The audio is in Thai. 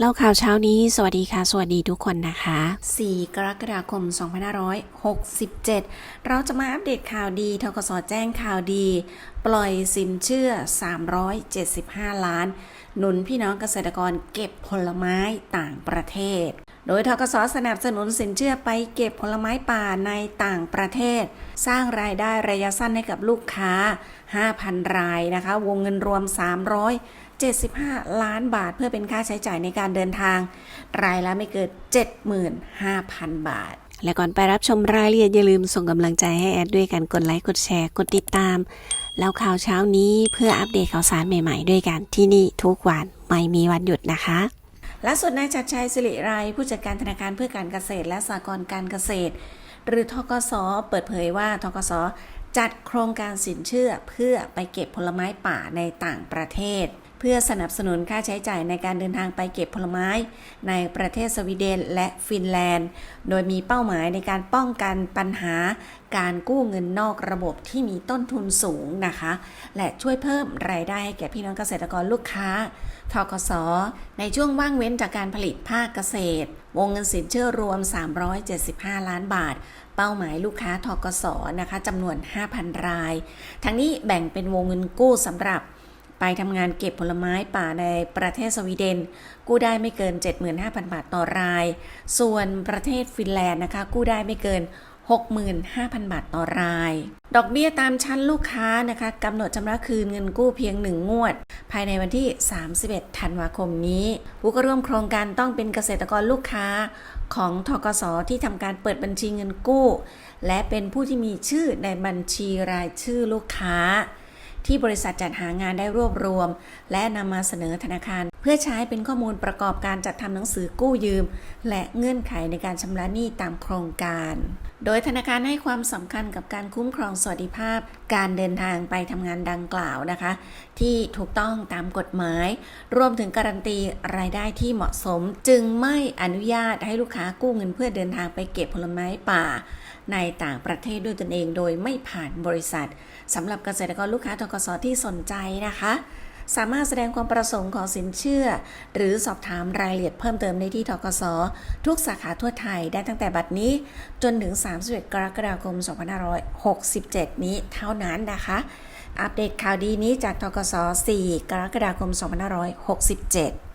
เล่าข่าวเช้านี้ สวัสดีค่ะ สวัสดีทุกคนนะคะ 4 กรกฎาคม 2567 เราจะมาอัปเดตข่าวดีทกสแจ้งข่าวดี ปล่อยสินเชื่อ 375 ล้าน หนุนพี่น้องเกษตรกรเก็บผลไม้ต่างประเทศ โดยทกสสนับสนุนสินเชื่อไปเก็บผลไม้ป่าในต่างประเทศ สร้างรายได้ระยะสั้นให้กับลูกค้า 5,000 รายนะคะ วงเงินรวม 375 ล้านบาท เพื่อเป็นค่าใช้จ่ายในการเดินทาง รายละไม่เกิน75,000 บาทและก่อนไปรับชมรายละเอียดอย่าลืมส่งกำลังใจให้แอดด้วยกันกดไลค์กดแชร์กดติดตาม แล้วข่าวเช้านี้เพื่ออัปเดตข่าวสารใหม่ๆ ด้วยกันที่นี่ทุกวันไม่มีวันหยุดนะคะ ล่าสุดนายชัดชัยสิริไรผู้จัดการธนาคารเพื่อการเกษตร และสหกรณ์การเกษตร หรือทกสเปิดเผยว่าทกสจัดโครงการสินเชื่อเพื่อไปเก็บผลไม้ป่าในต่างประเทศ เพื่อสนับสนุนค่าใช้จ่ายในการเดินทางไปเก็บผลไม้ในประเทศสวีเดนและฟินแลนด์ โดยมีเป้าหมายในการป้องกันปัญหาการกู้เงินนอกระบบที่มีต้นทุนสูงนะคะ และช่วยเพิ่มรายได้ให้แก่พี่น้องเกษตรกรลูกค้าทกส ในช่วงว่างเว้นจากการผลิตภาคเกษตร วงเงินสินเชื่อรวม 375 ล้านบาท เป้าหมายลูกค้าทกสนะคะจำนวน 5,000 ราย ทั้งนี้แบ่งเป็นวงเงินกู้สำหรับ ไปทำงานเก็บผลไม้ป่าในประเทศสวีเดน กู้ได้ไม่เกิน 75,000 บาทต่อราย ส่วนประเทศฟินแลนด์นะคะ กู้ได้ไม่เกิน 65,000 บาทต่อราย ดอกเบี้ยตามชั้นลูกค้านะคะกำหนดชำระคืนเงินกู้เพียง 1 งวด ภายในวันที่ 31 ธันวาคมนี้ ผู้เข้ร่วมโครงการต้องเป็นเกษตรกรลูกค้าของทกสที่ทำการเปิดบัญชีเงินกู้ และเป็นผู้ที่มีชื่อในบัญชีรายชื่อลูกค้า ที่บริษัทจัดหางานได้รวบรวม และนำมาเสนอธนาคาร พื่อใช้เป็นข้อมูลประกอบการจัดทำหนังสือกู้ยืม และเงื่อนไขในการชำระหนี้ตามโครงการ โดยธนาคารให้ความสำคัญกับการคุ้มครองสวัสดิภาพ การเดินทางไปทำงานดังกล่าวนะคะ ที่ถูกต้องตามกฎหมาย รวมถึงการันตีรายได้ที่เหมาะสม จึงไม่อนุญาตให้ลูกค้ากู้เงินเพื่อเดินทางไปเก็บผลไม้ป่า ในต่างประเทศด้วยตนเองโดยไม่ผ่านบริษัทสำหรับเกษตรกรลูกค้าทกสที่สนใจนะคะ สามารถแสดงความประสงค์ของสินเชื่อ หรือสอบถามรายละเอียดเพิ่มเติมได้ที่ทกสทุกสาขาทั่วไทยได้ตั้งแต่บัดนี้ จนถึง 31 กรกฎาคม 2567 นี้เท่านั้นนะคะ อัปเดตข่าวดีนี้จากทกส4กรกฎาคม 2567